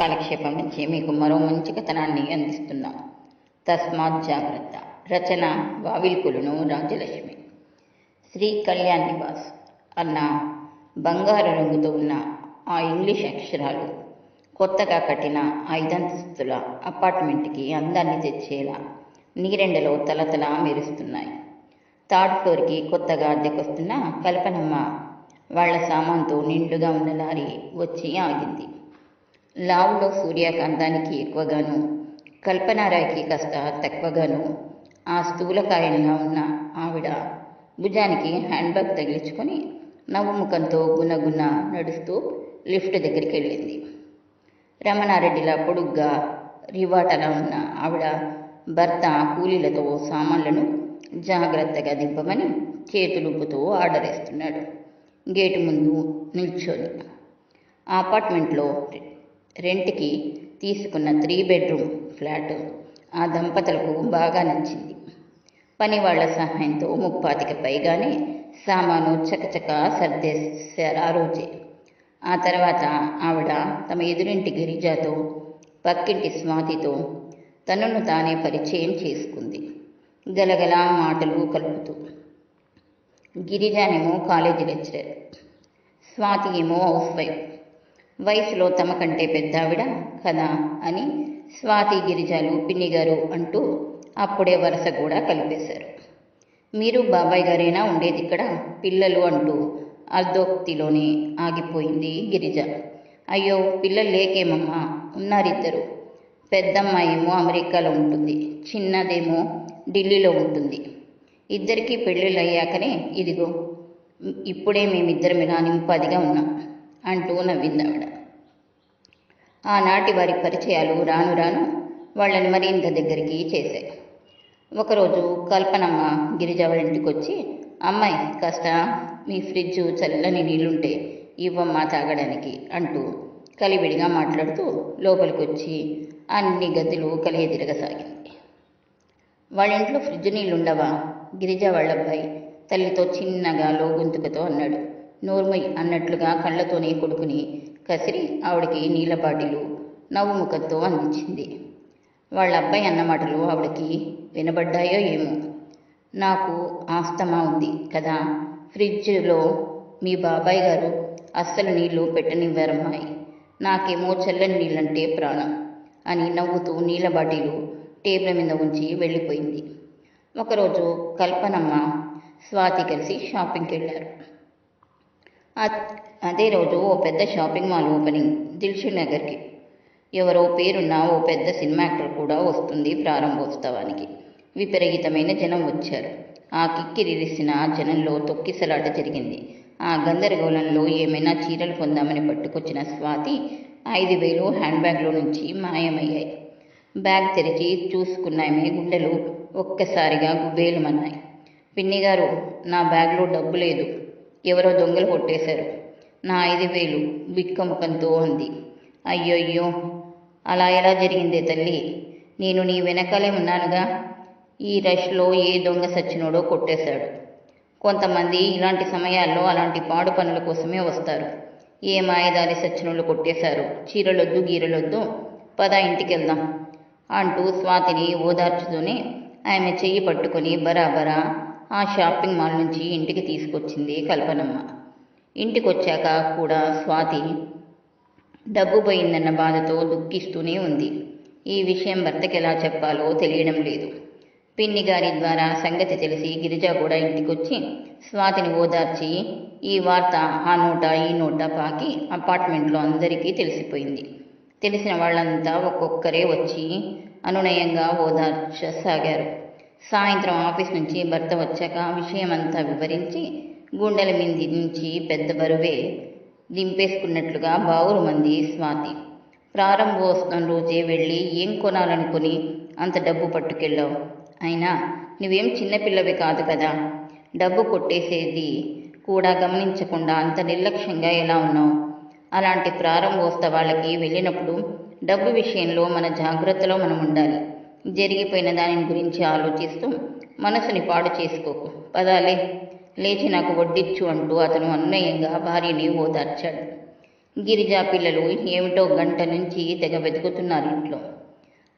కాలక్షేపం నుంచి మీకు మరో మంచి కథనాన్ని అందిస్తున్నాం. తస్మాత్ జాగ్రత్త. రచన వావిల్కులను రాజ్యలక్ష్మి శ్రీ కళ్యాణ్ నివాస్. అన్న బంగారు రంగుతో ఉన్న ఆ ఇంగ్లీష్ అక్షరాలు కొత్తగా కట్టిన ఐదంతస్తుల అపార్ట్మెంట్కి అందాన్ని తెచ్చేలా నీరెండలో తలతల మెరుస్తున్నాయి. థర్డ్ ఫ్లోర్కి కొత్తగా అద్దెకొస్తున్న కల్పనమ్మ వాళ్ళ సామాన్తో నిండుగా ఉన్న లారీ వచ్చి ఆగింది. లావులో సూర్యకాంతానికి ఎక్కువగాను కల్పనారాయికి కాస్త తక్కువగాను ఆ స్థూలకాయంగా ఉన్న ఆవిడ భుజానికి హ్యాండ్ బ్యాగ్ తగిలించుకొని నవ్వు ముఖంతో గునగున నడుస్తూ లిఫ్ట్ దగ్గరికి వెళ్ళింది. రమణారెడ్డిలా పొడుగ్గా రివాటలా ఉన్న ఆవిడ భర్త కూలీలతో సామాన్లను జాగ్రత్తగా దింపమని చేతులుపుతో ఆర్డర్ ఇస్తున్నాడు గేటు ముందు నిల్చొని అపార్ట్మెంట్లో రెంట్కి తీసుకున్న త్రీ బెడ్రూమ్ ఫ్లాట్ ఆ దంపతులకు బాగా నచ్చింది. పని వాళ్ళ సహాయంతో ముప్పాతికి పైగానే సామాను చకచక సర్దేశారు ఆ రోజే. ఆ తర్వాత ఆవిడ తమ ఎదురింటి గిరిజాతో పక్కింటి స్వాతితో తనను తానే పరిచయం చేసుకుంది. గలగల మాటలు కలుపుతూ గిరిజానేమో కాలేజీ లెక్చరర్ స్వాతి ఏమో హౌస్ వైఫ్ వయసులో తమ కంటే పెద్దావిడ కదా అని స్వాతి గిరిజాలు పిన్ని గారు అంటూ అప్పుడే వరుస కూడా కలిపేశారు. మీరు బాబాయ్ గారైనా ఉండేది ఇక్కడ? పిల్లలు అంటూ అర్ధోక్తిలోనే ఆగిపోయింది గిరిజ. అయ్యో పిల్లలు లేకేమమ్మా? ఉన్నారిద్దరు. పెద్దమ్మాయి ఏమో అమెరికాలో ఉంటుంది. చిన్నదేమో ఢిల్లీలో ఉంటుంది. ఇద్దరికీ పెళ్ళిళ్ళు అయ్యాకనే ఇదిగో ఇప్పుడే మేమిద్దరం ఇలా నింపాదిగా ఉన్నాం. అంటూ నవ్వింది ఆవిడ. ఆనాటి వారి పరిచయాలు రాను రాను వాళ్ళని మరింత దగ్గరికి చేశాయి. ఒకరోజు కల్పనమ్మ గిరిజ వాళ్ళ ఇంటికి వచ్చి అమ్మాయి కాస్త మీ ఫ్రిడ్జ్ చల్లని నీళ్ళుంటే ఇవ్వమ్మా తాగడానికి అంటూ కలివిడిగా మాట్లాడుతూ లోపలికి వచ్చి అన్ని గదులు కలిగి తిరగసాగింది వాళ్ళ ఇంట్లో ఫ్రిడ్జ్ నీళ్ళుండవా? గిరిజ వాళ్ళ అబ్బాయి తల్లితో చిన్నగా లోగొంతుకతో అన్నాడు. నోర్మై అన్నట్లుగా కళ్ళతోనే కొడుకుని కసిరి ఆవిడకి నీళ్ళ బాటిలు నవ్వు ముఖంతో అందించింది. వాళ్ళ అబ్బాయి అన్న మాటలు ఆవిడకి వినబడ్డాయో ఏమో. నాకు ఆస్తమా ఉంది కదా ఫ్రిడ్జ్లో మీ బాబాయ్ గారు అస్సలు నీళ్ళు పెట్టనివ్వరమ్మాయి. నాకేమో చల్లని నీళ్ళంటే ప్రాణం అని నవ్వుతూ నీళ్ళ బాటిలు టేబుల్ మీద ఉంచి వెళ్ళిపోయింది. ఒకరోజు కల్పనమ్మ స్వాతి కలిసి షాపింగ్కి వెళ్ళారు అదే రోజు ఓ పెద్ద షాపింగ్ మాల్ ఓపెనింగ్. దిల్షుక్ నగర్కి. ఎవరో పేరున్న ఓ పెద్ద సినిమా యాక్టర్ కూడా వస్తుంది ప్రారంభోత్సవానికి. విపరీతమైన జనం వచ్చారు. ఆ కిక్కిరిసిన జనంలో తొక్కిసలాట జరిగింది. ఆ గందరగోళంలో ఏమైనా చీరలు కొందామని పట్టుకొచ్చిన స్వాతి ఐదు వేలు హ్యాండ్ బ్యాగ్లో నుంచి మాయమయ్యాయి. బ్యాగ్ తెరిచి చూసుకున్నామే గుండెలు ఒక్కసారిగా గుబేలుమన్నాయి పిన్ని గారు నా బ్యాగ్లో డబ్బు లేదు. ఎవరో దొంగలు కొట్టేశారు. నా ఐదు వేలు బిక్కముఖంతో అంది. అయ్యయ్యో అలా ఎలా జరిగిందే తల్లి? నేను నీ వెనకాలే ఉన్నానుగా. ఈ రష్లో ఏ దొంగ సచ్చినోడో కొట్టేశాడు. కొంతమంది ఇలాంటి సమయాల్లో అలాంటి పాడు పనుల కోసమే వస్తారు. ఏ మాయదారి సచ్చినోళ్ళు కొట్టేశారు? చీరలొద్దు గీరలొద్దు. పద ఇంటికి వెళ్దాం అంటూ స్వాతిని ఓదార్చుతూనే ఆమె చెయ్యి పట్టుకొని బరాబరా ఆ షాపింగ్ మాల్ నుంచి ఇంటికి తీసుకొచ్చింది కల్పనమ్మ. ఇంటికి వచ్చాక కూడా స్వాతి డబ్బు పోయిందన్న బాధతో దుఃఖిస్తూనే ఉంది. ఈ విషయం భర్తకి ఎలా చెప్పాలో తెలియడం లేదు. పిన్ని గారి ద్వారా సంగతి తెలిసి గిరిజ కూడా ఇంటికొచ్చి స్వాతిని ఓదార్చి ఈ వార్త ఆ నోట ఈ నోట పాకి అపార్ట్మెంట్లో అందరికీ తెలిసిపోయింది. తెలిసిన వాళ్ళంతా ఒక్కొక్కరే వచ్చి అనునయంగా ఓదార్చసాగారు. సాయంత్రం ఆఫీస్ నుంచి భర్త వచ్చాక విషయమంతా వివరించి గుండెల మింది నుంచి పెద్ద బరువే దింపేసుకున్నట్లుగా బావులు మంది స్వాతి. ప్రారంభోత్సవం రోజే వెళ్ళి ఏం కొనాలనుకుని అంత డబ్బు పట్టుకెళ్ళావు? అయినా నువ్వేం చిన్నపిల్లవి కాదు కదా. డబ్బు కొట్టేసేది కూడా గమనించకుండా అంత నిర్లక్ష్యంగా ఎలా ఉన్నావు? అలాంటి ప్రారంభోత్సవాలకి వెళ్ళినప్పుడు డబ్బు విషయంలో మన జాగ్రత్తలో మనం ఉండాలి. జరిగిపోయిన దాని గురించి ఆలోచిస్తూ మనసుని పాడు చేసుకోకు. పదాలే లేచి నాకు వడ్డిచ్చు అంటూ అతను అన్వయంగా భార్యని ఓదార్చాడు. గిరిజా పిల్లలు ఏమిటో గంట నుంచి తెగ వెతుకుతున్నారు ఇంట్లో.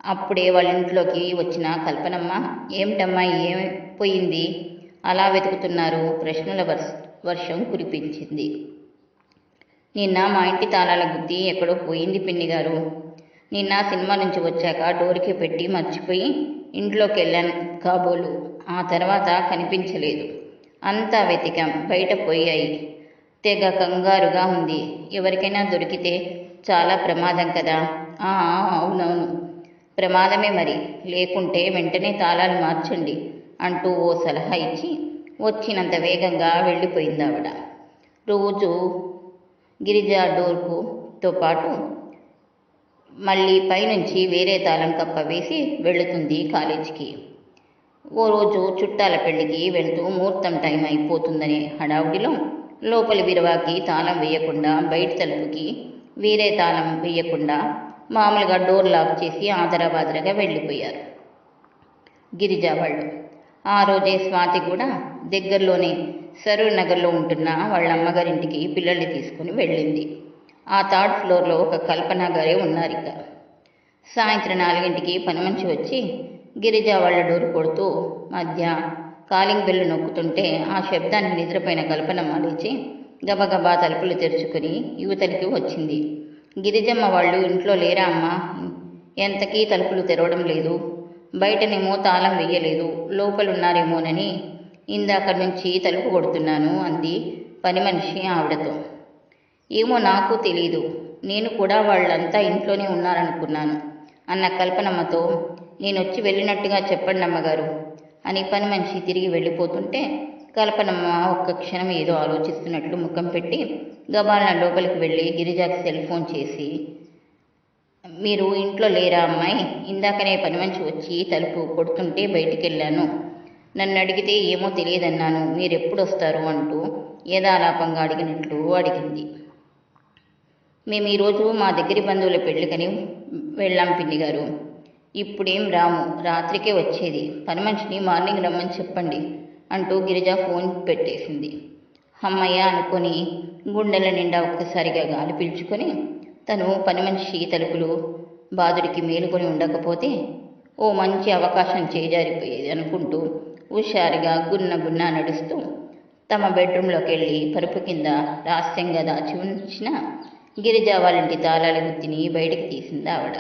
అప్పుడే వాళ్ళ ఇంట్లోకి వచ్చిన కల్పనమ్మ ఏమిటమ్మా ఏమైపోయింది అలా వెతుకుతున్నారు ప్రశ్నల వర్ష వర్షం కురిపించింది. నిన్న మా ఇంటి తాళాల గుద్ది ఎక్కడో పోయింది పిన్ని గారు. నిన్న సినిమా నుంచి వచ్చాక డోర్కి పెట్టి మర్చిపోయి ఇంట్లోకి వెళ్ళాను కాబోలు ఆ తర్వాత కనిపించలేదు. అంతా వెతికాం. బయట పోయాయి. తెగ కంగారుగా ఉంది. ఎవరికైనా దొరికితే చాలా ప్రమాదం కదా? ఆ అవునవును. ప్రమాదమే మరి. లేకుంటే వెంటనే తాళాలు మార్చండి అంటూ ఓ సలహా ఇచ్చి వచ్చినంత వేగంగా వెళ్ళిపోయింది ఆవిడ రోజు గిరిజా డోర్కుతో పాటు మళ్ళీ పైనుంచి వేరే తాళం కప్ప వేసి వెళుతుంది కాలేజీకి. ఓ రోజు చుట్టాల పెళ్ళికి వెళుతూ ముహూర్తం టైం అయిపోతుందనే హడావుడిలో లోపలి విరవాకి తాళం వేయకుండా బయట తలుపుకి వేరే తాళం వేయకుండా మామూలుగా డోర్ లాక్ చేసి ఆదరాబాదరగా వెళ్ళిపోయారు. గిరిజా వాళ్ళు. ఆ రోజే స్వాతి కూడా దగ్గరలోనే సరూర్ నగర్లో ఉంటున్న వాళ్ళ అమ్మగారింటికి పిల్లల్ని తీసుకుని వెళ్ళింది. ఆ థర్డ్ ఫ్లోర్లో ఒక కల్పన గారే ఉన్నారు ఇక. సాయంత్రం నాలుగింటికి పని మనిషి వచ్చి గిరిజ వాళ్ళ డోర్ కొడుతూ మధ్య కాలింగ్ బెల్లు నొక్కుతుంటే ఆ శబ్దానికి నిద్రపోయిన కల్పన లేచి గబగబా తలుపులు తెరుచుకుని యువతలికి వచ్చింది. గిరిజమ్మ వాళ్ళు ఇంట్లో లేరా అమ్మా? ఎంతకీ తలుపులు తెరవడం లేదు. బయటనేమో తాళం వెయ్యలేదు. లోపలున్నారేమోనని ఇందాక నుంచి తలుపు కొడుతున్నాను అంది పని మనిషి ఆవిడతో. ఏమో నాకు తెలీదు. నేను కూడా వాళ్ళంతా ఇంట్లోనే ఉన్నారనుకున్నాను. అన్న కల్పనమ్మతో నేను వచ్చి వెళ్ళినట్టుగా చెప్పండి అమ్మగారు అని పని మనిషి తిరిగి వెళ్ళిపోతుంటే కల్పనమ్మ ఒక్క క్షణం ఏదో ఆలోచిస్తున్నట్లు ముఖం పెట్టి గబాలన లోపలికి వెళ్ళి గిరిజాకి సెల్ ఫోన్ చేసి మీరు ఇంట్లో లేరా అమ్మాయి? ఇందాకనే పని మంచి వచ్చి తలుపు కొడుతుంటే బయటికి వెళ్ళాను నన్ను అడిగితే ఏమో తెలియదన్నాను. మీరు ఎప్పుడు వస్తారు అంటూ ఏదాలాపంగా అడిగినట్లు అడిగింది. మేము ఈరోజు మా దగ్గరి బంధువుల పెళ్ళికని వెళ్ళాం పిన్ని గారు. ఇప్పుడేం రాము రాత్రికే వచ్చేది. పని మనిషిని మార్నింగ్ రమ్మని చెప్పండి అంటూ గిరిజ ఫోన్ పెట్టేసింది. అమ్మయ్య అనుకొని గుండెల నిండా ఒక్కసారిగా గాలి పీల్చుకొని తను పని మనిషి తలుపులు బాదుడికి మేలుకొని ఉండకపోతే ఓ మంచి అవకాశం చేజారిపోయేది అనుకుంటూ హుషారుగా గున్న గున్న నడుస్తూ తమ బెడ్రూమ్లోకి వెళ్ళి పరుపు కింద రహస్యంగా దాచి ఉంచిన గిరిజా వాళ్ళింటి తాళాల గుత్తిని బయటకు తీసింది ఆవిడ.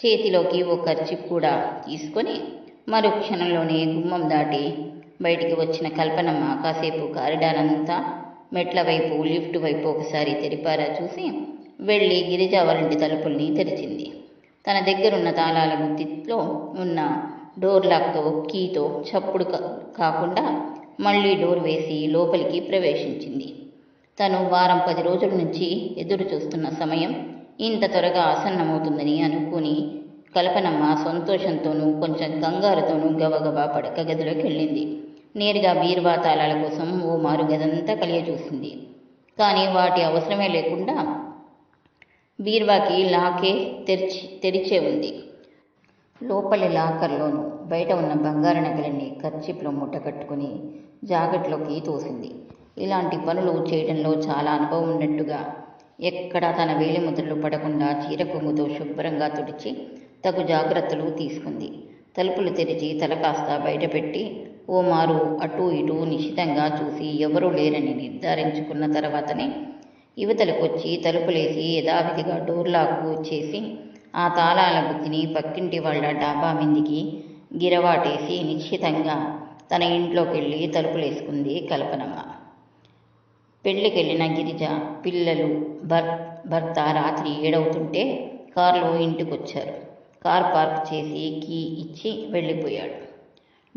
చేతిలోకి ఓ చిప్ కూడా తీసుకొని మరో క్షణంలోనే గుమ్మం దాటి బయటికి వచ్చిన కల్పనమ్మ కాసేపు కారిడార్ అంతా మెట్ల వైపు లిఫ్ట్ వైపు ఒకసారి తెరిపారా చూసి వెళ్ళి గిరిజా వాళ్ళింటి తలుపుల్ని తెరిచింది. తన దగ్గరున్న తాళాల గుత్తిలో ఉన్న డోర్ లాక్తో కీతో చప్పుడు కాకుండా మళ్ళీ డోర్ వేసి లోపలికి ప్రవేశించింది. తను వారం పది రోజుల నుంచి ఎదురు చూస్తున్న సమయం ఇంత త్వరగా ఆసన్నమవుతుందని అనుకుని కల్పనమ్మ సంతోషంతోనూ కొంచెం కంగారుతోనూ గబగబా పడక గదిలోకి వెళ్ళింది. నేరుగా బీరువా తాళాల కోసం ఓ మారు గదంతా కలియ చూసింది కానీ వాటి అవసరమే లేకుండా బీర్వాకి లాకే తెరిచి తెరిచే ఉంది. లోపలి లాకర్లోనూ బయట ఉన్న బంగారు నగలన్నీ కర్చిప్లో మూట కట్టుకుని జాకెట్లోకి తోసింది. ఇలాంటి పనులు చేయడంలో చాలా అనుభవం ఉన్నట్టుగా ఎక్కడా తన వేలి ముద్రలు పడకుండా చీరకొంగుతో శుభ్రంగా తుడిచి తగు జాగ్రత్తలు తీసుకుంది. తలుపులు తెరిచి తల కాస్త బయటపెట్టి ఓ మారు అటూ ఇటూ నిశ్చితంగా చూసి ఎవరూ లేరని నిర్ధారించుకున్న తర్వాతనే యువతలకొచ్చి తలుపులేసి యథావిధిగా డోర్లాకు వచ్చేసి ఆ తాళాల బుద్ధిని పక్కింటి వాళ్ళ డాబా మీదికి గిరవాటేసి నిశ్చితంగా తన ఇంట్లోకి వెళ్ళి తలుపులేసుకుంది కల్పనమ్మ. పెళ్ళికెళ్ళిన గిరిజ పిల్లలు భర్ భర్త రాత్రి ఏడవుతుంటే కారులో ఇంటికొచ్చారు. కార్ పార్క్ చేసి కీ ఇచ్చి వెళ్ళిపోయాడు.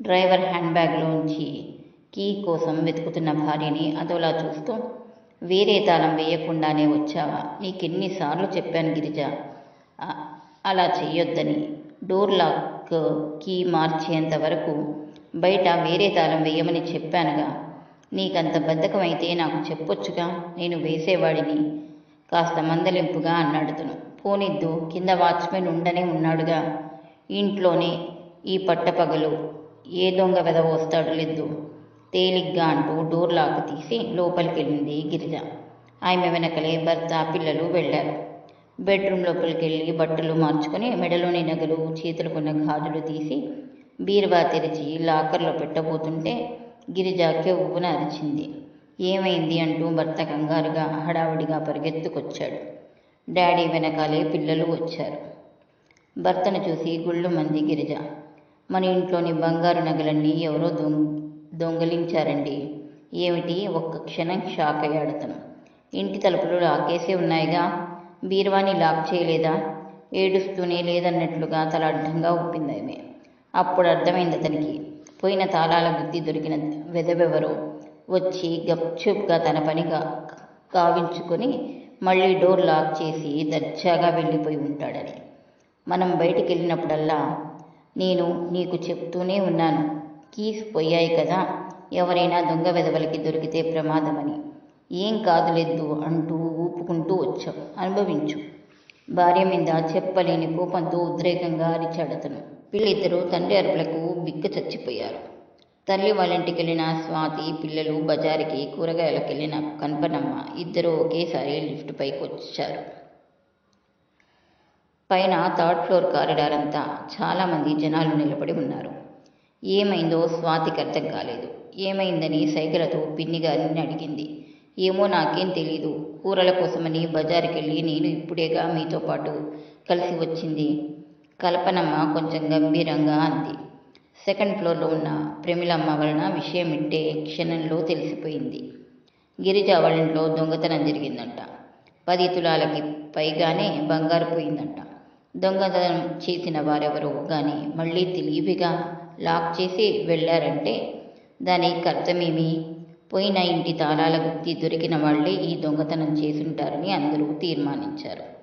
డ్రైవర్ హ్యాండ్ బ్యాగ్లోంచి కీ కోసం వెతుకుతున్న భార్యని అదోలా చూస్తూ వేరే తాళం వేయకుండానే వచ్చావా? నీకెన్నిసార్లు చెప్పాను గిరిజ. అలా చెయ్యొద్దని. డోర్ లాక్ కీ మార్చేంత వరకు బయట వేరే తాళం వేయమని చెప్పానుగా. నీకంత బద్ధకమైతే నాకు చెప్పొచ్చుగా నేను వేసేవాడిని. కాస్త మందలింపుగా అన్నాడుతను. పోనిద్దు కింద వాచ్మెన్ ఉండనే ఉన్నాడుగా. ఇంట్లోనే ఈ పట్టపగలు ఏ దొంగ వెదవ వస్తాడు లేదు. తేలిగ్గా అంటూ డోర్ లాక్ తీసి లోపలికి వెళ్ళింది గిరిజ. ఆమె వెనకలే భర్త పిల్లలు వెళ్ళారు. బెడ్రూమ్ లోపలికి వెళ్ళి బట్టలు మార్చుకొని మెడలోని నగలు చేతులకున్న గాజులు తీసి బీరువా తెరిచి లాకర్లో పెట్టబోతుంటే గిరిజ కెవ్వున అరిచింది. ఏమైంది అంటూ భర్త కంగారుగా హడావుడిగా పరిగెత్తుకొచ్చాడు. డాడీ వెనకాలే పిల్లలు వచ్చారు. భర్తను చూసి గుళ్ళు మంది గిరిజ మన ఇంట్లోని బంగారు నగలన్నీ ఎవరో దొంగ దొంగలించారండి. ఏమిటి? ఒక్క క్షణం షాక్ అయ్యాడు తను ఇంటి తలుపులు లాకేసే ఉన్నాయిగా? బీర్వాణి లాక్ చేయలేదా? ఏడుస్తూనే లేదన్నట్లుగా తల అడ్డంగా ఒప్పింది ఆమె. అప్పుడు అర్థమైంది అతనికి. పోయిన తాళాల బుద్ధి దొరికిన వెదవెవరో వచ్చి గప్చుప్గా తన పనిగా కావించుకొని మళ్ళీ డోర్ లాక్ చేసి దర్జాగా వెళ్ళిపోయి ఉంటాడని. మనం బయటికి వెళ్ళినప్పుడల్లా నేను నీకు చెప్తూనే ఉన్నాను. కీస్ పోయాయి కదా ఎవరైనా దొంగ వెదవలకి దొరికితే ప్రమాదమని. ఏం కాదులేదు అంటూ ఊపుకుంటూ వచ్చాం అనుభవించు. భార్య మీద చెప్పలేని కోపంతో ఉద్రేకంగా అరిచాడతను వీళ్ళిద్దరూ తండ్రి అరుపులకు బిగ్గు చచ్చిపోయారు. తల్లి వాళ్ళింటికి వెళ్ళిన స్వాతి పిల్లలు బజారుకి కూరగాయలకు వెళ్ళిన కనపనమ్మ ఇద్దరూ ఒకేసారి లిఫ్ట్ పైకి వచ్చారు. పైన థర్డ్ ఫ్లోర్ కారిడార్ అంతా చాలామంది జనాలు నిలబడి ఉన్నారు. ఏమైందో స్వాతికి అర్థం కాలేదు. ఏమైందని సైకిలతో పిన్ని గారిని అడిగింది. ఏమో నాకేం తెలీదు. కూరల కోసమని బజారుకి వెళ్ళి నేను ఇప్పుడేగా మీతో పాటు కలిసి వచ్చింది. కల్పనమ్మ కొంచెం గంభీరంగా అంది. సెకండ్ ఫ్లోర్లో ఉన్న ప్రేమిలమ్మ వలన విషయం ఇట్టే క్షణంలో తెలిసిపోయింది. గిరిజ వాళ్ళ ఇంట్లో దొంగతనం జరిగిందంట. పది తులాలకి పైగానే బంగారు పోయిందంట. దొంగతనం చేసిన వారెవరో కానీ మళ్ళీ తెలివిగా లాక్ చేసి వెళ్ళారంటే దానికి అర్థమేమి? పోయిన ఇంటి తాళాల గుత్తి దొరికిన వాళ్ళే ఈ దొంగతనం చేసుంటారని అందరూ తీర్మానించారు.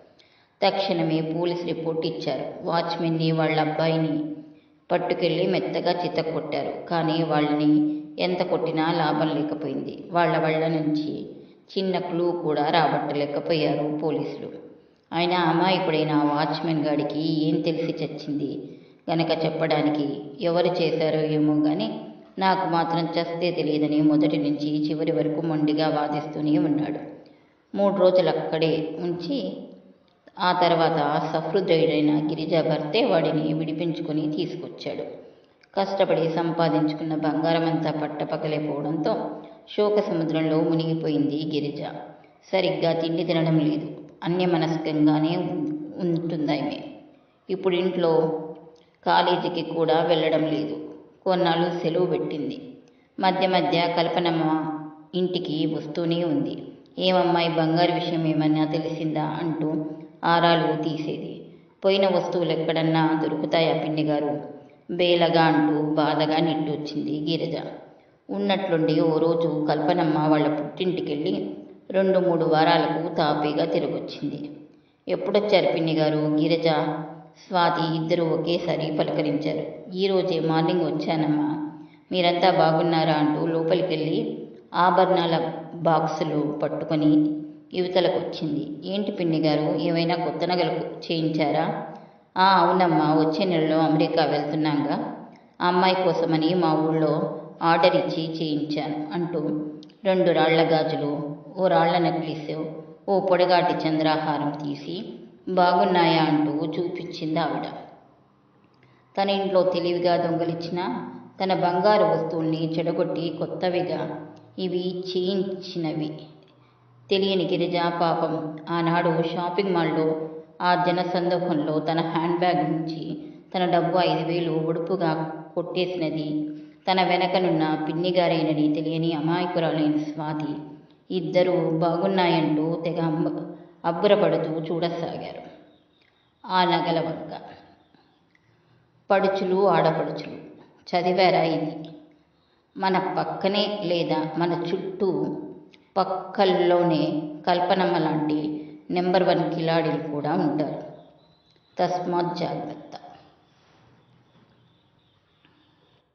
తక్షణమే పోలీస్ రిపోర్ట్ ఇచ్చారు. వాచ్మెన్ని వాళ్ళ అబ్బాయిని పట్టుకెళ్ళి మెత్తగా చితక్కొట్టారు కానీ వాళ్ళని ఎంత కొట్టినా లాభం లేకపోయింది. వాళ్ళ వాళ్ళ నుంచి చిన్న క్లూ కూడా రాబట్టలేకపోయారు పోలీసులు. ఆయన అమాయకుడైన వాచ్మెన్ గాడికి ఏం తెలిసి చచ్చింది? గనక చెప్పడానికి ఎవరు చేశారో ఏమో కానీ నాకు మాత్రం చస్తే తెలియదని మొదటి నుంచి చివరి వరకు మొండిగా వాదిస్తూనే ఉన్నాడు. మూడు రోజులు అక్కడే ఉంచి ఆ తర్వాత సహృదయుడైన గిరిజా భర్తే వాడిని విడిపించుకొని తీసుకొచ్చాడు. కష్టపడి సంపాదించుకున్న బంగారం అంతా పట్టపగలేకపోవడంతో శోక సముద్రంలో మునిగిపోయింది గిరిజ. సరిగ్గా తిండి తినడం లేదు. అన్యమనస్కంగానే ఉంటుందామె. ఇప్పుడు ఇంట్లో కాలేజీకి కూడా వెళ్ళడం లేదు. కొన్నాళ్ళు సెలవు పెట్టింది. మధ్య మధ్య కల్పనమ్మ ఇంటికి వస్తూనే ఉంది. ఏమమ్మాయి బంగారు విషయం ఏమన్నా తెలిసిందా అంటూ ఆరాలు తీసేది. పోయిన వస్తువులు ఎక్కడన్నా దొరుకుతాయా పిన్ని గారు బేలగా అంటూ బాధగా నిట్టొచ్చింది గిరిజ. ఉన్నట్లుండి ఓ రోజు కల్పనమ్మ వాళ్ళ పుట్టింటికెళ్ళి రెండు మూడు వారాలకు తాపీగా తిరిగొచ్చింది. ఎప్పుడొచ్చారు పిన్ని గారు గిరిజ స్వాతి ఇద్దరు ఒకేసారి పలకరించారు. ఈరోజే మార్నింగ్ వచ్చానమ్మా. మీరంతా బాగున్నారా అంటూ లోపలికి వెళ్ళి ఆభరణాల బాక్సులు పట్టుకొని యువతలకు వచ్చింది. ఏంటి పిన్ని గారు? ఏమైనా కొత్త నగలు చేయించారా? ఆ అవునమ్మా వచ్చే నెలలో అమెరికా వెళ్తున్నాగా. ఆ అమ్మాయి కోసమని మా ఊళ్ళో ఆర్డర్ ఇచ్చి చేయించాను అంటూ రెండు రాళ్ళ గాజులు ఓ రాళ్ళ నెక్లెస్ ఓ పొడగాటి చంద్రాహారం తీసి బాగున్నాయా అంటూ చూపించింది ఆవిడ. తన ఇంట్లో తెలివిగా దొంగలిచ్చిన తన బంగారు వస్తువుల్ని చెడగొట్టి కొత్తవిగా ఇవి చేయించినవి. తెలియని గిరిజ పాపం ఆనాడు షాపింగ్ మాల్లో ఆ జనసందోహంలో తన హ్యాండ్ బ్యాగ్ నుంచి తన డబ్బు ఐదు వేలు ఒడుపుగా కొట్టేసినది. తన వెనకనున్న పిన్నిగారేనని తెలియని అమాయకురాలైన స్వాతి ఇద్దరూ బాగున్నాయంటూ తెగ అబ్బురపడుతూ చూడసాగారు. ఆ నగల వంక. పడుచులు ఆడపడుచులు. చదివారా ఇది? మన పక్కనే లేదా మన చుట్టూ పక్కల్లోనే కల్పనమ్మ లాంటి నెంబర్ వన్ కిలాడీలు కూడా ఉంటారు. తస్మాత్ జాగ్రత్త.